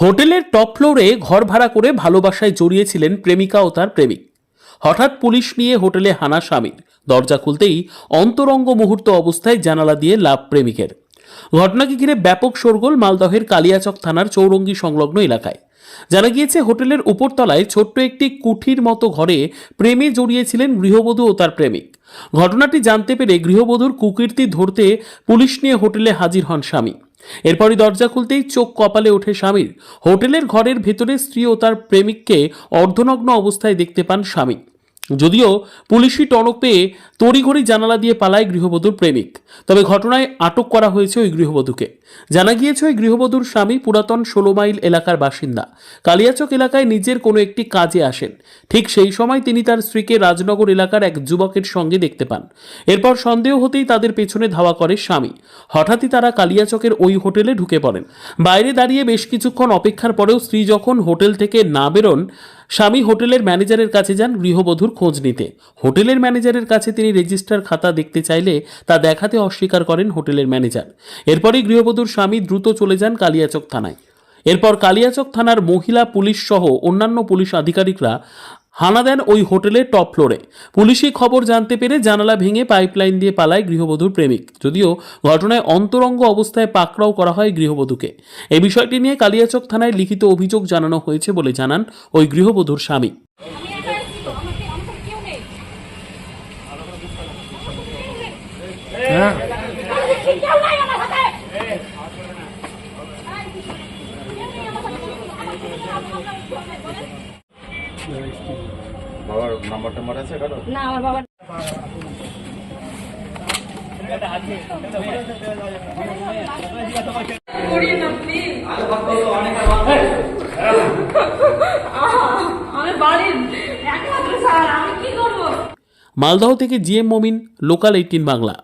হোটেলের টপ ফ্লোরে ঘর ভাড়া করে ভালোবাসায় জড়িয়েছিলেন প্রেমিকা ও তার প্রেমিক। হঠাৎ পুলিশ নিয়ে হোটেলে হানা স্বামীর। দরজা খুলতেই অন্তরঙ্গ মুহূর্ত অবস্থায় জানালা দিয়ে লাভ প্রেমিকের। ঘটনাকে ঘিরে ব্যাপক শোরগোল মালদহের কালিয়াচক থানার চৌরঙ্গি সংলগ্ন এলাকায়। জানা গিয়েছে, হোটেলের উপরতলায় ছোট্ট একটি কুঠির মতো ঘরে প্রেমে জড়িয়েছিলেন গৃহবধূ ও তার প্রেমিক। ঘটনাটি জানতে পেরে গৃহবধূর কুকীর্তি ধরতে পুলিশ নিয়ে হোটেলে হাজির হন স্বামী। এরপরই দরজা খুলতেই চোখ কপালে ওঠে স্বামীর। হোটেলের ঘরের ভেতরে স্ত্রী ও তার প্রেমিককে অর্ধনগ্ন অবস্থায় দেখতে পান স্বামী। যদিও পুলিশি টনক পেয়ে তড়িঘড়ি জানালা দিয়ে পালায় গৃহবধূর প্রেমিক। তবে ঘটনায় আটক করা হয়েছে ওই গৃহবধূকে। জানা গিয়েছে ওই গৃহবধূর স্বামী পুরাতন ষোলো মাইল এলাকার বাসিন্দা। কালিয়াচক এলাকায় নিজের কোনো একটি কাজে আসেন। ঠিক সেই সময় তিনি তার স্ত্রীকে রাজনগর এলাকার এক যুবকের সঙ্গে দেখতে পান। এরপর সন্দেহ হতেই তাদের পেছনে ধাওয়া করে স্বামী। হঠাৎই তারা কালিয়াচকের ওই হোটেলে ঢুকে পড়েন। বাইরে দাঁড়িয়ে বেশ কিছুক্ষণ অপেক্ষার পরেও স্ত্রী যখন হোটেল থেকে না বেরোন স্বামী হোটেলের ম্যানেজারের কাছে যান গৃহবধূর খোঁজ নিতে। হোটেলের ম্যানেজারের কাছে তিনি রেজিস্টার খাতা দেখতে চাইলে তা দেখাতে অস্বীকার করেন হোটেলের ম্যানেজার। এরপরই গৃহবধূর স্বামী দ্রুত চলে যান কালিয়াচক থানায়। এরপর কালিয়াচক থানার মহিলা, পুলিশ সহ অন্যান্য পুলিশ আধিকারিকরা হানা দেন ওই হোটেলের টপ ফ্লোরে। পুলিশি খবর জানতে পেরে জানালা ভেঙে পাইপলাইন দিয়ে পালায় গৃহবধূর প্রেমিক। যদিও ঘটনায় অন্তরঙ্গ অবস্থায় পাকড়াও করা হয় গৃহবধূকে। এই বিষয়টি নিয়ে কালিয়াচক থানায় লিখিত অভিযোগ জানানো হয়েছে বলে জানান ওই গৃহবধূর স্বামী। হ্যাঁ। বাবার নাম্বার টাম্বার আছে কারও না আমার বাবা করিয়ে না প্লিজ আমি বাড়ির একমাত্র স্যার আমি কি করব? মালদহ থেকে জিএম মমিন লোকাল এইটিন বাংলা।